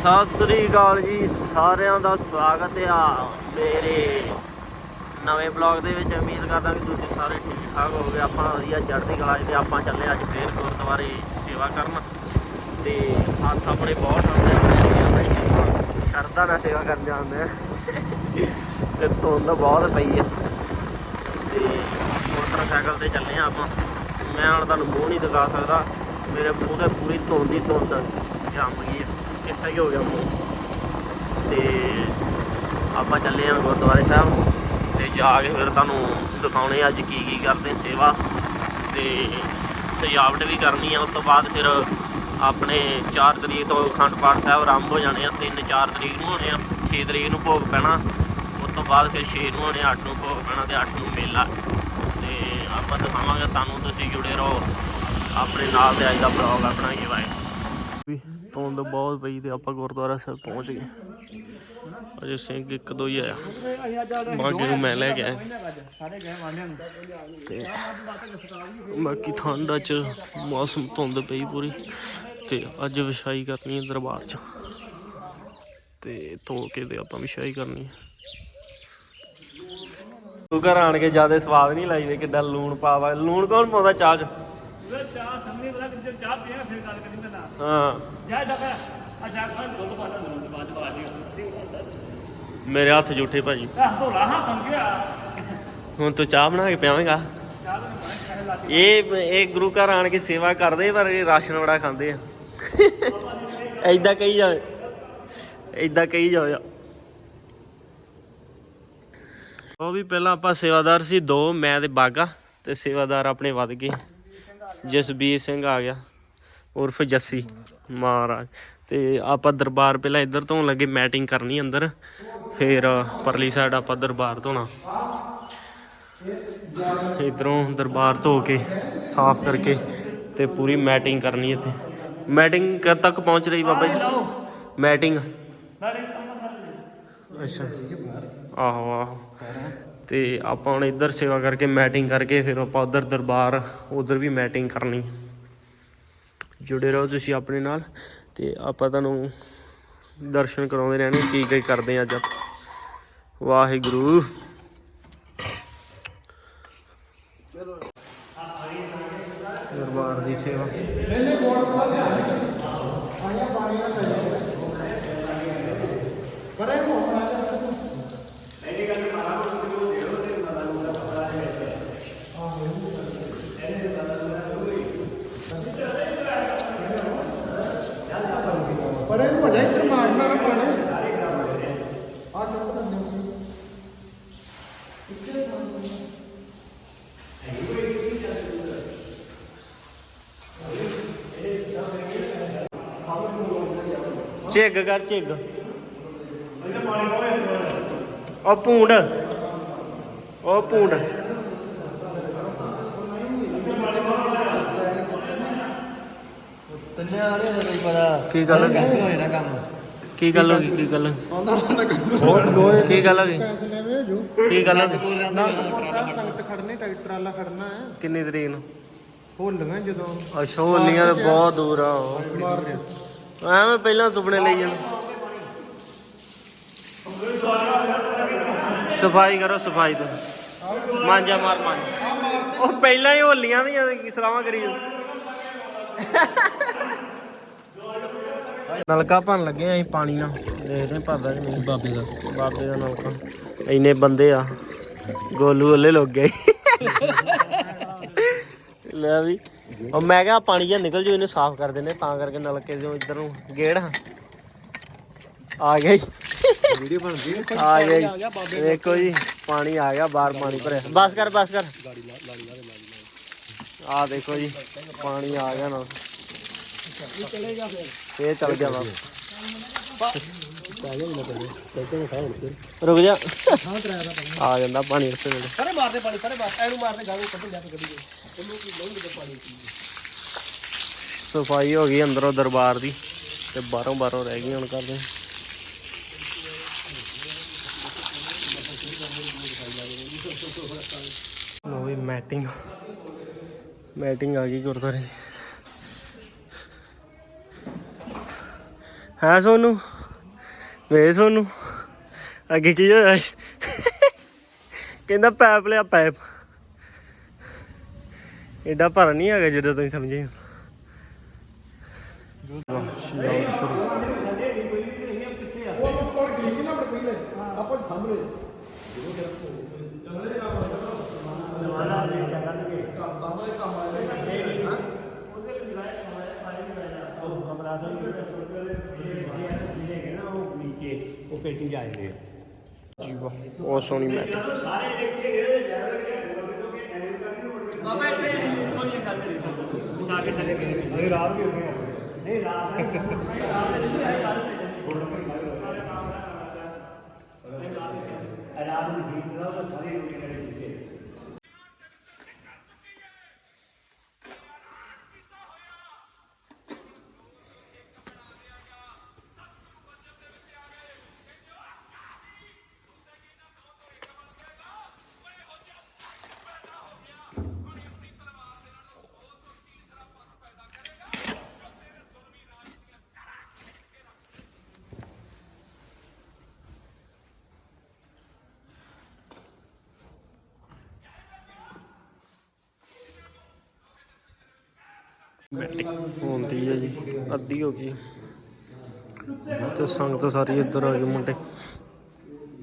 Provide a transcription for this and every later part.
ਸਤਿ ਸ੍ਰੀ ਅਕਾਲ ਜੀ, ਸਾਰਿਆਂ ਦਾ ਸਵਾਗਤ ਆ ਮੇਰੇ ਨਵੇਂ ਬਲੌਗ ਦੇ ਵਿੱਚ। ਉਮੀਦ ਕਰਦਾ ਕਿ ਤੁਸੀਂ ਸਾਰੇ ਠੀਕ ਠਾਕ ਹੋਵੋਗੇ। ਆਪਾਂ ਵਧੀਆ ਚੜ੍ਹਦੀ ਕਲਾ 'ਚ ਤੇ ਆਪਾਂ ਚੱਲੇ ਅੱਜ ਫੇਰ ਗੁਰਦੁਆਰੇ ਸੇਵਾ ਕਰਨ। ਤੇ ਹੱਥ ਆਪਣੇ ਬਹੁਤ ਆਉਂਦੇ ਸ਼ਰਧਾ ਨਾਲ ਸੇਵਾ ਕਰਨ ਜਾਂਦੇ ਆ। ਤੇ ਧੁੰਦ ਬਹੁਤ ਪਈ ਹੈ ਤੇ ਮੋਟਰਸਾਈਕਲ ਤੇ ਚੱਲੇ ਆ ਆਪਾਂ। ਮੈਂ ਹੁਣ ਤੁਹਾਨੂੰ ਮੂੰਹ ਨਹੀਂ ਦਿਖਾ ਸਕਦਾ। ਮੇਰੇ ਮੂੰਹ ਤੇ ਪੂਰੀ ਧੁੰਦ ਹੀ ਧੁੰਦ ਜੰਮ ਗਈ ਹੈ ਚਿੱਟਾ ਹੀ ਹੋ ਗਿਆ ਮੂੰਹ। ਤੇ ਆਪਾਂ ਚੱਲੇ ਆ ਗੁਰਦੁਆਰੇ ਸਾਹਿਬ। ਤੇ ਜਾ ਕੇ ਫਿਰ ਤੁਹਾਨੂੰ ਦਿਖਾਉਣੇ ਆ ਅੱਜ ਕੀ ਕੀ ਕਰਦੇ, ਸੇਵਾ ਤੇ ਸਜਾਵਟ ਵੀ ਕਰਨੀ ਆ। ਉਸ ਤੋਂ ਬਾਅਦ ਫਿਰ ਆਪਣੇ 4 ਤਰੀਕ ਤੋਂ ਅਖੰਡ ਪਾਠ ਸਾਹਿਬ ਆਰੰਭ ਹੋ ਜਾਣੇ ਆ। 3 4 ਤਰੀਕ ਨੂੰ ਹੋਣੇ ਆ। 6 ਤਰੀਕ ਨੂੰ ਭੋਗ ਪੈਣਾ। ਉਸ ਤੋਂ ਬਾਅਦ ਫਿਰ 6 ਨੂੰ ਹੋਣੇ 8 ਨੂੰ ਭੋਗ ਪੈਣਾ ਤੇ 8 ਨੂੰ ਮੇਲਾ। ਤੇ ਆਪਾਂ ਦਿਖਾਵਾਂਗੇ, ਤੁਹਾਨੂੰ ਤੁਸੀਂ ਜੁੜੇ ਰਹੋ। ਆਪਣੇ ਨਾਲ ਤੇ ਅੱਜ ਦਾ ਬਲੌਗ ਆਪਣਾ ਹੀ ਵਾਏ ਧੁੰਦ ਬਹੁਤ ਪਈ ਤੇ ਆਪਾਂ ਗੁਰਦੁਆਰਾ ਸਾਹਿਬ ਪਹੁੰਚ ਗਏ। ਅਜੇ ਸਿੰਘ ਇੱਕ ਦੋ ਹੀ ਆਇਆ। ਬਾਕੀ ਨੂੰ ਮੈਂ ਲੈ ਕੇ ਆਇਆ। ਤੇ ਬਾਕੀ ਠੰਡਾ ਚ ਮੌਸਮ ਧੁੰਦ ਪਈ ਪੂਰੀ ਤੇ ਅੱਜ ਵਿਛਾਈ ਕਰਨੀ ਹੈ ਦਰਬਾਰ ਚ। ਤੇ ਧੋ ਕੇ ਤੇ ਆਪਾਂ ਵਿਛਾਈ ਕਰਨੀ ਹੈ। ਤੂੰ ਘਰ ਆਣ ਕੇ ਜ਼ਿਆਦਾ ਸਵਾਦ ਨਹੀਂ ਲਾਈਦੇ ਕਿੱਡਾ ਲੂਣ ਪਾਵਾ। ਲੂਣ ਕੌਣ ਪਾਉਂਦਾ ਚਾਹ ਚ? ਚਾਹ ਸੰਨੀ ਬਲਾ ਕਿ ਚਾਹ ਪੀਣਾ ਹਾਂ। ਜਾ ਜਾ ਆ ਜਾ ਕਰ ਦੁੱਧ ਪਾਣਾ ਦੁੱਧ ਬਾਅਦ ਬਾਅਦ ਹੀ ਮੇਰੇ ਹੱਥ ਜੂਠੇ ਭਾਜੀ। ਆਹ ਧੋਲਾ ਹਾਂ ਥੰਮ ਗਿਆ ਹੁਣ ਤੂੰ ਚਾਹ ਬਣਾ ਕੇ ਪਿਆਵੇਂਗਾ? ਚਾਹ ਨੂੰ ਪੈਸੇ ਲਾ ਇਹ ਇਹ ਗੁਰੂ ਘਰ ਆਣ ਕੇ ਸੇਵਾ ਕਰਦੇ ਪਰ ਇਹ ਰਾਸ਼ਨ ਬੜਾ ਖਾਂਦੇ ਆ। ਐਦਾਂ ਕਹੀ ਜਾਵੇ। ਐਦਾਂ ਕਹੀ ਜਾਵੇ। ਉਹ ਵੀ ਪਹਿਲਾਂ ਆਪਾਂ ਸੇਵਾਦਾਰ ਸੀ, ਦੋ, ਮੈਂ ਤੇ ਬਾਗਾ, ਤੇ ਸੇਵਾਦਾਰ ਆਪਣੇ ਵੱਧ ਗਏ। ਜਸਬੀਰ ਸਿੰਘ ਆ ਗਿਆ। ਉਰਫ ਜੱਸੀ ਮਹਾਰਾਜ। ਤੇ ਆਪਾਂ ਦਰਬਾਰ ਪਹਿਲਾਂ ਇੱਧਰ ਤੋਂ ਲੱਗੇ, ਮੈਟਿੰਗ ਕਰਨੀ ਅੰਦਰ। ਫਿਰ ਪਰਲੀ ਸਾਈਡ ਆਪਾਂ ਦਰਬਾਰ ਧੋਣਾ। ਇਧਰੋਂ ਦਰਬਾਰ ਧੋ ਕੇ, ਸਾਫ਼ ਕਰਕੇ ਤੇ ਪੂਰੀ ਮੈਟਿੰਗ ਕਰਨੀ ਇੱਥੇ। ਮੈਟਿੰਗ ਕਦ ਤੱਕ ਪਹੁੰਚ ਰਹੀ ਬਾਬਾ ਜੀ? ਮੈਟਿੰਗ। ਅੱਛਾ। ਆਹੋ ਆਹੋ। ਤੇ ਆਪਾਂ ਹੁਣ ਇੱਧਰ ਸੇਵਾ ਕਰਕੇ ਮੈਟਿੰਗ ਕਰਕੇ ਫਿਰ ਆਪਾਂ ਉਧਰ ਦਰਬਾਰ, ਉਧਰ ਵੀ ਮੈਟਿੰਗ ਕਰਨੀ। ਜੁੜੇ ਰਹੋ ਤੁਸੀਂ ਆਪਣੇ ਨਾਲ ਤੇ ਆਪਾਂ ਤੁਹਾਨੂੰ ਦਰਸ਼ਨ ਕਰਾਉਂਦੇ ਰਹਿਣੇ ਕੀ ਕੀ ਕਰਦੇ ਆ ਅੱਜ ਆਪਾਂ। ਵਾਹਿਗੁਰੂ ਦਰਬਾਰ ਦੀ ਸੇਵਾ ਪਰ ਮਾਰਨਾ ਨਾ ਪਾਣੀ ਆ ਚੁੱਕ ਦਿੰਦੇ ਝਿੱਗ ਕਰ ਝਿੱਗ। ਉਹ ਪੂੰਡ। ਉਹ ਪੂੰਡ। ਤੰਨੇ ਵਾਲੇ ਦਾ ਪਤਾ। ਕੀ ਗੱਲ ਹੋਇਆ ਕੰਮ? ਕੀ ਗੱਲ ਹੋ ਗਈ? ਕੀ ਗੱਲ ਕੀ ਗੱਲ ਹੋ ਗਈ? ਕੀ ਗੱਲ ਹੋ ਗਈ? ਸੰਗਤ ਖੜਨੇ ਟਰੈਕਟਰ ਵਾਲਾ ਖੜਨਾ ਹੈ ਕਿੰਨੀ ਤਰੀਕ ਨੂੰ? ਹੋਲੀਆਂ ਜਦੋਂ ਅੱਛਾ, ਹੋਲੀਆਂ ਤਾਂ ਬਹੁਤ ਦੂਰ ਆ ਉਹ। ਐਵੇਂ ਪਹਿਲਾਂ ਸੁਪਨੇ ਲਈ ਜਾਣ ਸਫ਼ਾਈ ਕਰੋ, ਸਫ਼ਾਈ ਤੋਂ। ਮਾਂਜਾ ਮਾਰ, ਮਾਂਜ। ਉਹ ਪਹਿਲਾਂ ਹੀ ਹੋਲੀਆਂ ਦੀਆਂ ਸਲਾਵਾਂ ਕਰੀ ਜਾਂਦੇ। ਨਲਕਾ ਭਰਨ ਲੱਗੇ ਆਂ ਅਸੀਂ ਪਾਣੀ ਨਾਲ। ਦੇਖਦੇ ਆਂ ਭਰਦਾ ਕਿ ਨਹੀਂ। ਬਾਬੇ ਦਾ। ਬਾਬੇ ਦਾ ਨਲਕਾ। ਇੰਨੇ ਬੰਦੇ ਆ। ਗੋਲੂ ਵੱਲੇ ਲੋਕ ਗਏ। ਲੈ ਵੀ। ਉਹ ਮੈਂ ਕਿਹਾ ਪਾਣੀ ਜਿਹਾ ਨਿਕਲ ਜੂ ਇਹਨੂੰ ਸਾਫ਼ ਕਰ ਦਿੰਦੇ ਤਾਂ ਕਰਕੇ ਨਲਕੇ ਜੋ ਇੱਧਰ ਨੂੰ ਗੇੜ ਆ। ਗਿਆ ਜੀ। ਵੀਡੀਓ ਬਣਦੀ ਹੈ ਆ ਗਿਆ ਜੀ। ਦੇਖੋ ਜੀ ਪਾਣੀ ਆ ਗਿਆ ਬਾਹਰ ਪਾਣੀ ਭਰਿਆ। ਬਸ ਕਰ ਬਸ ਕਰ। ਆ ਦੇਖੋ ਜੀ ਪਾਣੀ ਆ ਗਿਆ ਨਾ। ਇਹ ਚਲ ਗਿਆ ਵਾ। ਰੁਕ ਜਾ। ਆ ਜਾਂਦਾ ਪਾਣੀ ਇਸੇ ਵੇਲੇ। ਸਾਰੇ ਮਾਰਦੇ ਪਾਣੀ ਸਾਰੇ ਮਾਰ ਐਨੂੰ ਮਾਰਦੇ ਗਾਵੇਂ ਕੱਢ ਲਿਆ ਕੇ ਗੱਡੀ ਸਫ਼ਾਈ ਹੋ ਗਈ ਅੰਦਰੋਂ ਦਰਬਾਰ ਦੀ ਤੇ ਬਾਹਰੋਂ ਬਾਹਰੋਂ ਰਹਿ ਗਈ ਹੁਣ ਕਰਦੇ। ਲੋ ਵੀ ਮੈਟਿੰਗ ਮੈਟਿੰਗ ਆ ਗਈ ਗੁਰਦੁਆਰੇ ਹੈ ਸੋਨੂੰ? ਵੇ ਸੋਨੂੰ, ਅੱਗੇ ਕੀ ਹੋਇਆ? ਕਹਿੰਦਾ ਪੈਪ ਲਿਆ, ਪੈਪ। ਐਡਾ ਭਰ ਨਹੀਂ ਹੈਗਾ ਜਦੋਂ ਤੁਸੀਂ ਸਮਝੇ ਸਾਹਮਣੇ ਕੰਮ ਆਇਆ ਕਮਰਾ ਦਾ ਜਿਹੜੇ ਨਾ ਉਹ ਨੀਚੇ ਉਹ ਪੇਟੀ ਜਾਏਗੇ ਜੀ ਵਾਹ ਬਹੁਤ ਸੋਹਣੀ ਮੈਟ ਬਾਬਾ ਇੱਥੇ ਕੋਈ ਗੱਲ ਨਹੀਂ ਵਿਸ਼ਾ ਕੇ ਚਲੇ ਗਏ। ਨਹੀਂ ਰਾਤ ਵੀ ਹੋ ਗਏ। ਨਹੀਂ ਰਾਤ ਰਾਤ ਨੂੰ ਠੀਕ ਰਹਾ ਸਾਰੇ ਲੋਕ ਜਿਹੜੇ ਪਿੱਛੇ ਹੁੰਦੀ ਹੈ ਜੀ ਅੱਧੀ ਹੋ ਗਈ। ਤੇ ਸੰਗਤ ਸਾਰੀ ਇੱਧਰ ਆ ਗਈ ਮੁੰਡੇ।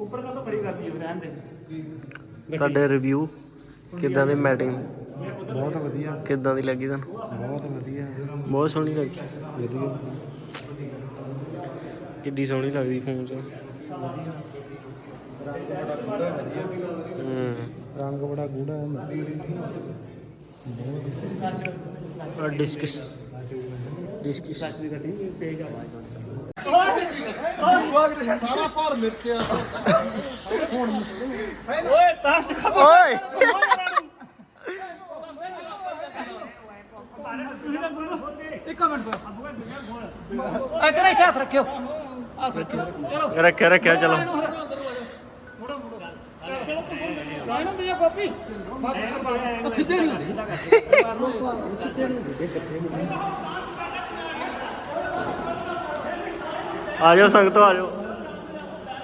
ਉੱਪਰ ਕਾ ਤਾਂ ਖੜੀ ਕਰਦੀ ਹੋ ਰਹਿਣ ਦੇ? ਤੁਹਾਡੇ ਰਿਵਿਊ ਕਿੱਦਾਂ ਦੀ ਮੈਟਿੰਗ ਬਹੁਤ ਵਧੀਆ। ਕਿੱਦਾਂ ਦੀ ਲੱਗੀ ਤੁਹਾਨੂੰ? ਬਹੁਤ ਵਧੀਆ। ਬਹੁਤ ਸੋਹਣੀ ਲੱਗੀ। ਵਧੀਆ। ਕਿੱਡੀ ਸੋਹਣੀ ਲੱਗਦੀ ਫੋਨ 'ਚ। ਰੰਗ ਬੜਾ ਗੂੜਾ ਹੈ। ਦੀ ਗੱਡੀ ਤੇਜ਼ ਆਵਾਜ਼ ਸਾਰਾ ਭਾਰ ਮਿਰਚਿਆ ਓਏ ਤਾਂ ਚੁੱਕਾ ਓਏ। ਤੁਸੀਂ ਤਾਂ ਗੁਰੂ ਹੋਤੇ ਇੱਕ ਮਿੰਟ ਇੱਧਰ ਇੱਥੇ ਹੱਥ ਰੱਖਿਓ। ਹੱਥ ਰੱਖਿਓ। ਚਲੋ। ਰੱਖਿਆ ਰੱਖਿਆ ਚਲੋ। ਸਾਈਨ ਹੁੰਦੀ ਆ ਕਾਪੀ ਸਿੱਧੇ ਨਹੀਂ ਸਿੱਧੇ ਨਹੀਂ ਆ ਜਾਓ ਸੰਗਤੋ ਆ ਜਾਓ।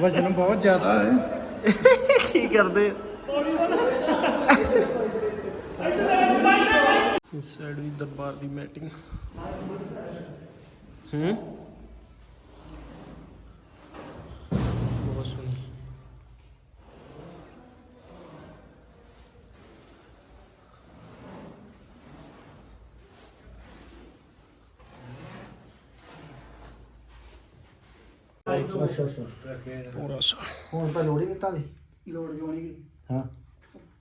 ਵਜਨ ਬਹੁਤ ਜ਼ਿਆਦਾ ਹੈ। ਕੀ ਕਰਦੇ? ਇਸ ਸਾਈਡ ਵੀ ਦਰਬਾਰ ਦੀ ਮੀਟਿੰਗ ਹੂੰ? ਅੱਛਾ ਅੱਛਾ। ਪੂਰਾ ਸੋਹਣਾ ਹੁਣ ਤਾਂ ਲੋੜ ਹੀ ਨਹੀਂ ਦੀ ਲੋੜ ਜੋਣੀ ਹਾਂ।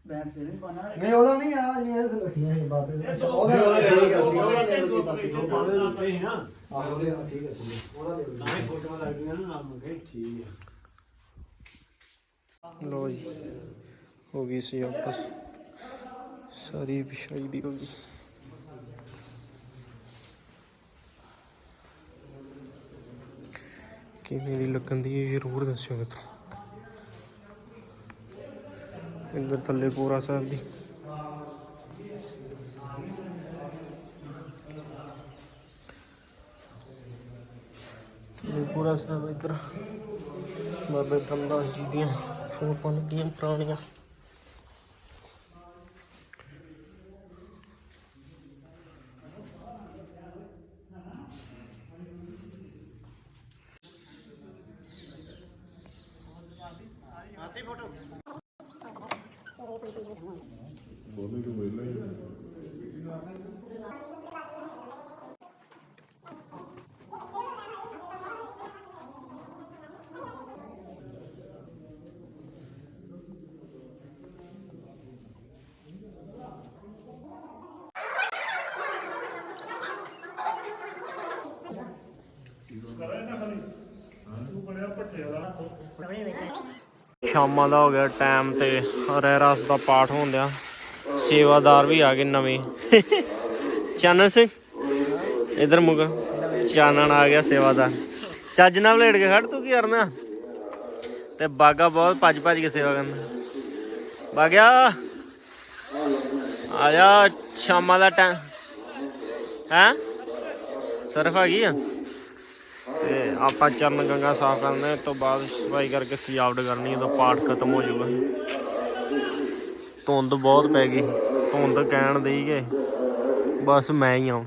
ਬੈਂਸ ਦੇ ਨਹੀਂ ਪਾਣਾ ਨਹੀਂ ਉਹਦਾ ਨਹੀਂ ਆ ਨਹੀਂ ਇਹ ਰੱਖੀਆਂ ਸੀ ਬਾਬੇ ਦੇ ਉਹਦੇ ਨਾਲ ਠੀਕ ਹੈ ਉਹਦਾ ਲੈ ਲਓ ਬਾਕੀ ਉਹ ਪਾਵੇ ਉੱਤੇ ਹੀ ਨਾ। ਆਹੋ ਉਹਦੇ ਨਾਲ ਠੀਕ ਹੈ ਠੀਕ ਹੈ ਉਹਦਾ ਲੈ ਲਓ ਤਾਂ ਹੀ ਫੋਟੋਆਂ ਲੱਗਦੀਆਂ ਨਾ ਨਾਮ ਕੇ ਠੀਕ ਹੈ ਲੋ ਜੀ ਹੋ ਗਈ ਸੀ ਆਪਸ। ਸਾਰੀ ਵਿਛਾਈ ਦੀ ਹੋ ਗਈ। ਕਿਵੇਂ ਦੀ ਲੱਗਣ ਦੀ ਜ਼ਰੂਰ ਦੱਸਿਓ ਮੈਨੂੰ। ਇੰਦਰ ਥੱਲੇ ਪੂਰਾ ਸਾਹਿਬ ਦੀ। ਥੱਲੇ ਪੂਰਾ ਸਾਹਿਬ ਇੱਧਰ। ਬਾਬੇ ਬ੍ਰਹਮਦਾਸ ਜੀ ਦੀਆਂ ਫੋਟੋਆਂ ਲੱਗੀਆਂ ਪੁਰਾਣੀਆਂ। ਬੋਲੀ ਨੂੰ ਵੇਲੇ ਕਰੇ ਨਾ ਹਲੀ ਤੂੰ ਬਣਿਆ ਭੱਟੇ ਵਾਲਾ। ਸ਼ਾਮਾਂ ਦਾ ਹੋ ਗਿਆ ਟਾਈਮ ਤੇ ਰਹਿਰਾਸ ਦਾ ਪਾਠ ਹੁੰਦਿਆ ਸੇਵਾਦਾਰ ਵੀ ਆ ਗਏ ਨਵੇਂ। ਚਾਨਣ ਸਿੰਘ, ਇਧਰ ਮੁਗ ਚਾਨਣ ਆ ਗਿਆ ਸੇਵਾਦਾਰ। ਚੱਜ ਨਾਲ ਲੇਟ ਕੇ ਖੜ ਤੂੰ ਕੀ ਕਰਨਾ? ਤੇ ਬਾਗਾ ਬਹੁਤ ਭੱਜ ਭੱਜ ਕੇ ਸੇਵਾ ਕਰਦਾ ਬਾਗਿਆ, ਆ ਜਾ, ਸ਼ਾਮਾਂ ਦਾ ਟਾਈਮ ਹੈ? ਸਰਫ ਆ ਗਈ ਆ? ਤੇ ਆਪਾਂ ਚਰਨ ਗੰਗਾ ਸਾਫ਼ ਕਰਨਾ ਤੋਂ ਬਾਅਦ ਸਫ਼ਾਈ ਕਰਕੇ ਸਜਾਵਟ ਕਰਨੀ ਉਦੋਂ ਪਾਠ ਖਤਮ ਹੋ ਜਾਊਗਾ। ਧੁੰਦ ਬਹੁਤ ਪੈ ਗਈ, ਧੁੰਦ ਕਹਿਣ ਦੇਈ ਗਏ, ਬਸ ਮੈਂ ਹੀ ਹਾਂ